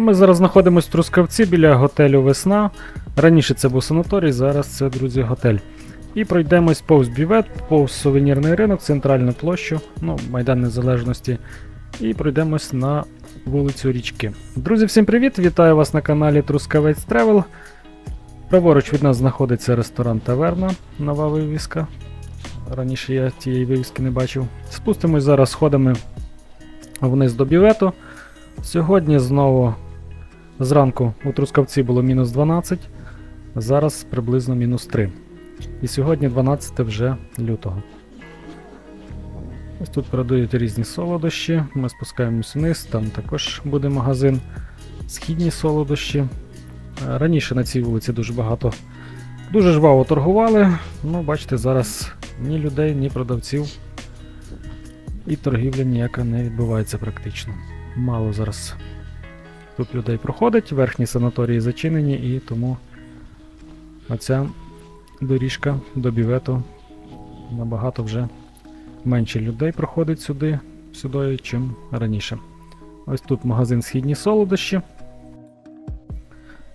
Ми зараз знаходимося в Трускавці біля готелю Весна. Раніше це був санаторій, зараз це, друзі, готель. І пройдемось повз бювет, повз сувенірний ринок, центральну площу, ну, Майдан Незалежності. І пройдемось на вулицю Річки. Друзі, всім привіт! Вітаю вас на каналі Трускавець Тревел. Праворуч від нас знаходиться ресторан Таверна, нова вивіска. Раніше я цієї вивіски не бачив. Спустимось зараз сходами вниз до бювету. Сьогодні знову зранку у Трускавці було мінус 12, зараз приблизно мінус 3. І сьогодні 12 вже лютого. Ось тут продають різні солодощі. Ми спускаємось вниз, там також буде магазин. Східні солодощі. Е, Раніше на цій вулиці дуже багато, дуже жваво торгували. Ну, бачите, зараз ні людей, ні продавців. І торгівля ніяка не відбувається практично. Мало зараз тут людей проходить, верхні санаторії зачинені, і тому оця доріжка до бівету набагато вже менше людей проходить сюди, сюди, чим раніше. Ось тут магазин Східні солодощі.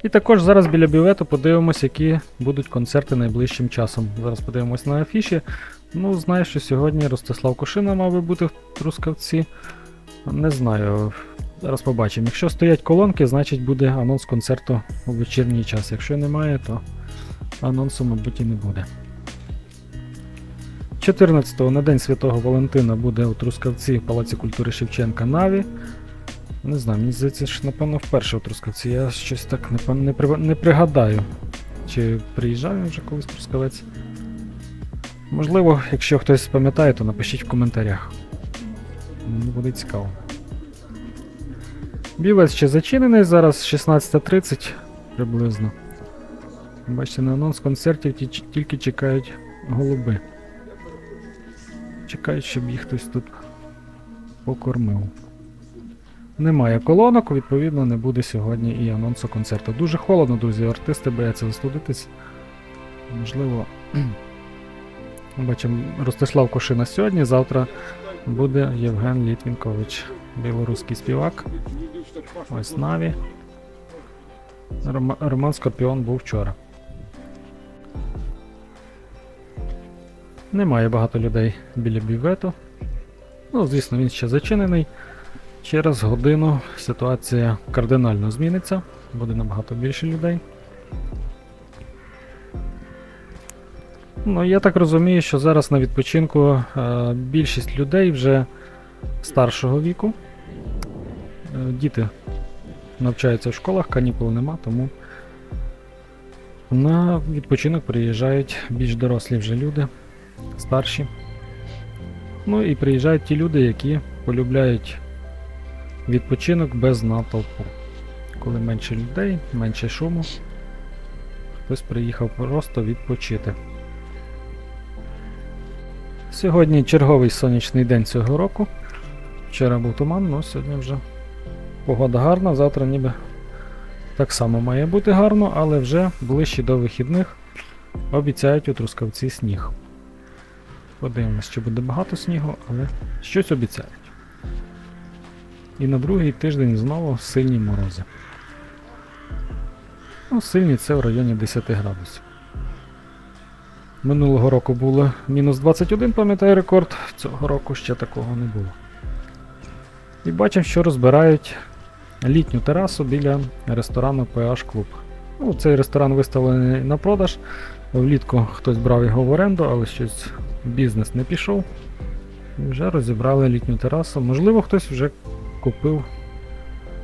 І також зараз біля бівету подивимося, які будуть концерти найближчим часом. Зараз подивимось на афіші. Ну, знаю, що сьогодні Ростислав Кошина мав би бути в Трускавці. Не знаю. Зараз побачимо. Якщо стоять колонки, значить буде анонс концерту у вечірній час. Якщо немає, то анонсу, мабуть, і не буде. 14-го на День Святого Валентина буде у Трускавці в Палаці культури Шевченка Наві. Не знаю, мені здається, що напевно вперше у Трускавці. Я щось так не, не, не пригадаю. Чи приїжджав він вже колись Трускавець. Можливо, якщо хтось пам'ятає, то напишіть в коментарях. Мені буде цікаво. Бівець ще зачинений, зараз 16.30 приблизно. Бачите, на анонс концертів тільки чекають голуби. Чекають, щоб їх хтось тут покормив. Немає колонок, відповідно, не буде сьогодні і анонсу концерту. Дуже холодно, друзі, артисти бояться застудитись. Можливо. Бачимо, Ростислав Кошина сьогодні, завтра буде Євген Літвінкович, білоруський співак. Ось Наві. Роман Скорпіон був вчора. Немає багато людей біля бювету. Ну, звісно, він ще зачинений. Через годину ситуація кардинально зміниться, буде набагато більше людей. Ну, я так розумію, що зараз на відпочинку е, більшість людей вже старшого віку. Е, діти навчаються в школах, канікул нема, тому на відпочинок приїжджають більш дорослі вже люди, старші. Ну і приїжджають ті люди, які полюбляють відпочинок без натовпу. Коли менше людей, менше шуму, хтось приїхав просто відпочити. Сьогодні черговий сонячний день цього року. Вчора був туман, але сьогодні вже погода гарна, завтра ніби так само має бути гарно, але вже ближче до вихідних обіцяють у Трускавці сніг. Подивимось, чи буде багато снігу, але щось обіцяють. І на другий тиждень знову сильні морози. Ну, сильні це в районі 10 градусів. Минулого року було мінус 21, пам'ятаю рекорд, цього року ще такого не було. І бачимо, що розбирають літню терасу біля ресторану PH Club. Ну, цей ресторан виставлений на продаж. Влітку хтось брав його в оренду, але щось бізнес не пішов. І вже розібрали літню терасу. Можливо, хтось вже купив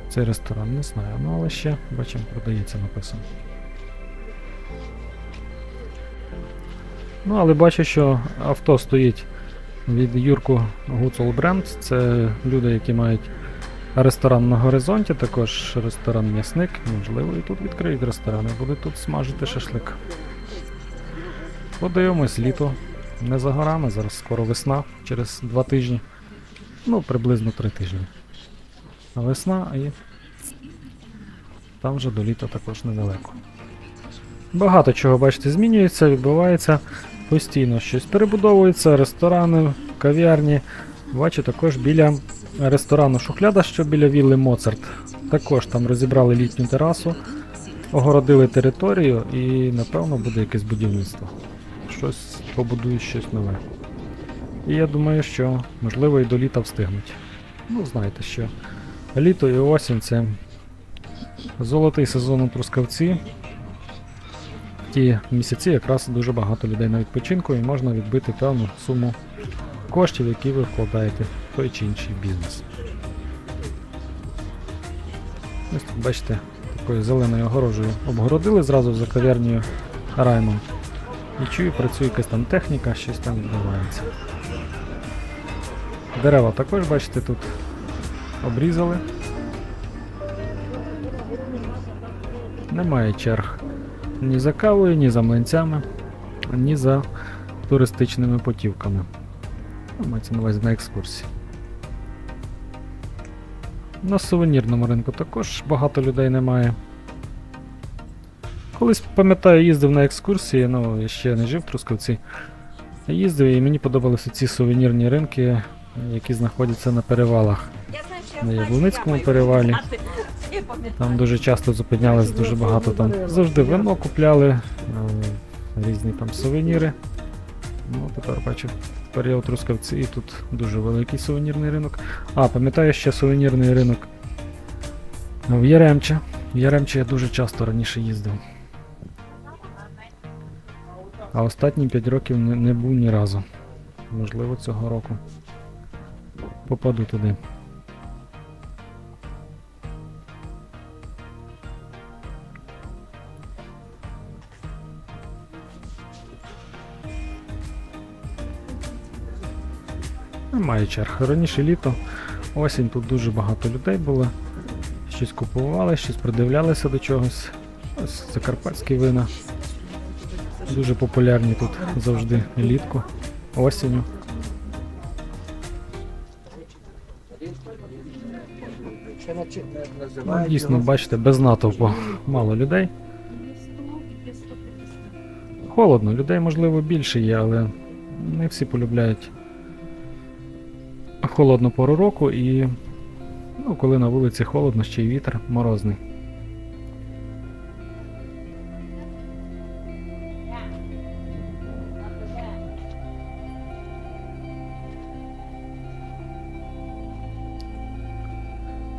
цей ресторан, не знаю. Ну, але ще, бачимо, продається написано. Ну, але бачу, що авто стоїть від Юрку Гуцул Бренд. Це люди, які мають ресторан на горизонті, також ресторан м'ясник. Можливо, і тут відкриють ресторани, будуть тут смажити шашлик. Подивимось, літо не за горами, зараз скоро весна, через два тижні. Ну, приблизно три тижні. Весна і там вже до літа також недалеко. Багато чого, бачите, змінюється, відбувається. Постійно щось перебудовується, ресторани, кав'ярні. Бачу також біля ресторану Шухляда, що біля вілли Моцарт. Також там розібрали літню терасу, огородили територію і напевно буде якесь будівництво. Щось побудують щось нове. І я думаю, що можливо і до літа встигнуть. Ну, знаєте що. Літо і осінь це золотий сезон у Трускавці. Ті місяці якраз дуже багато людей на відпочинку і можна відбити певну суму коштів, які ви вкладаєте в той чи інший бізнес. Ось тут бачите, такою зеленою огорожею обгородили зразу за кав'ярнею Раймон. І чую, працює якась там техніка, щось там відбувається. Дерева також, бачите, тут обрізали. Немає черг ні за кавою, ні за млинцями, ні за туристичними путівками. Ну, Мається на увазі на екскурсії. На сувенірному ринку також багато людей немає. Колись, пам'ятаю, їздив на екскурсії, ну я ще не жив в Трускавці. Їздив і мені подобалися ці сувенірні ринки, які знаходяться на перевалах. На Яблуницькому перевалі. Там дуже часто зупинялись, дуже багато там. Завжди вино купляли, е, різні там сувеніри. Ну, тепер бачу, тепер я у Трускавці і тут дуже великий сувенірний ринок. А, пам'ятаю ще сувенірний ринок в Яремче. В Яремче я дуже часто раніше їздив. А останні 5 років не, не був ні разу. Можливо, цього року. Попаду туди. Немає черг. Раніше літо, осінь тут дуже багато людей було. Щось купували, щось придивлялися до чогось. Ось закарпатські вина. Дуже популярні тут завжди влітку, осінню. Ну, дійсно, бачите, без натовпу мало людей. Холодно, людей можливо більше є, але не всі полюбляють холодну пору року і ну, коли на вулиці холодно, ще й вітер морозний.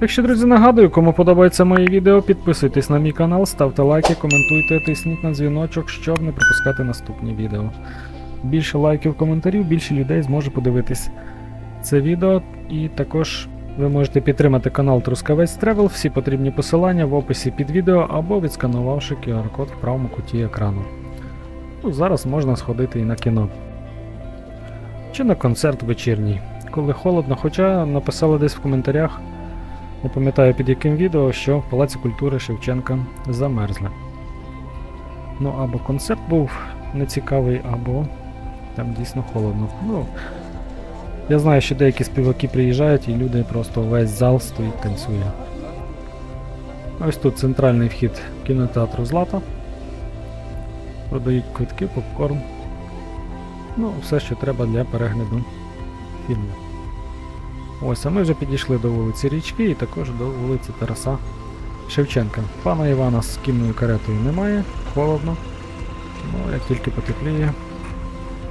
Так що, друзі, нагадую, кому подобається моє відео, підписуйтесь на мій канал, ставте лайки, коментуйте, тисніть на дзвіночок, щоб не пропускати наступні відео. Більше лайків, коментарів, більше людей зможе подивитись це відео. І також ви можете підтримати канал Трускавець Тревел, всі потрібні посилання в описі під відео або відсканувавши QR-код в правому куті екрану. Ну, зараз можна сходити і на кіно. Чи на концерт вечірній, коли холодно, хоча написали десь в коментарях, не пам'ятаю під яким відео, що в Палаці культури Шевченка замерзли. Ну або концерт був нецікавий, або там дійсно холодно. Ну, я знаю, що деякі співаки приїжджають і люди просто весь зал стоїть танцює. Ось тут центральний вхід кінотеатру Злата. Продають квитки, попкорн. Ну, все, що треба для перегляду фільму. Ось, а ми вже підійшли до вулиці Річки і також до вулиці Тараса Шевченка. Пана Івана з кінною каретою немає, холодно. Ну, як тільки потепліє,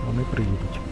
вони приїдуть.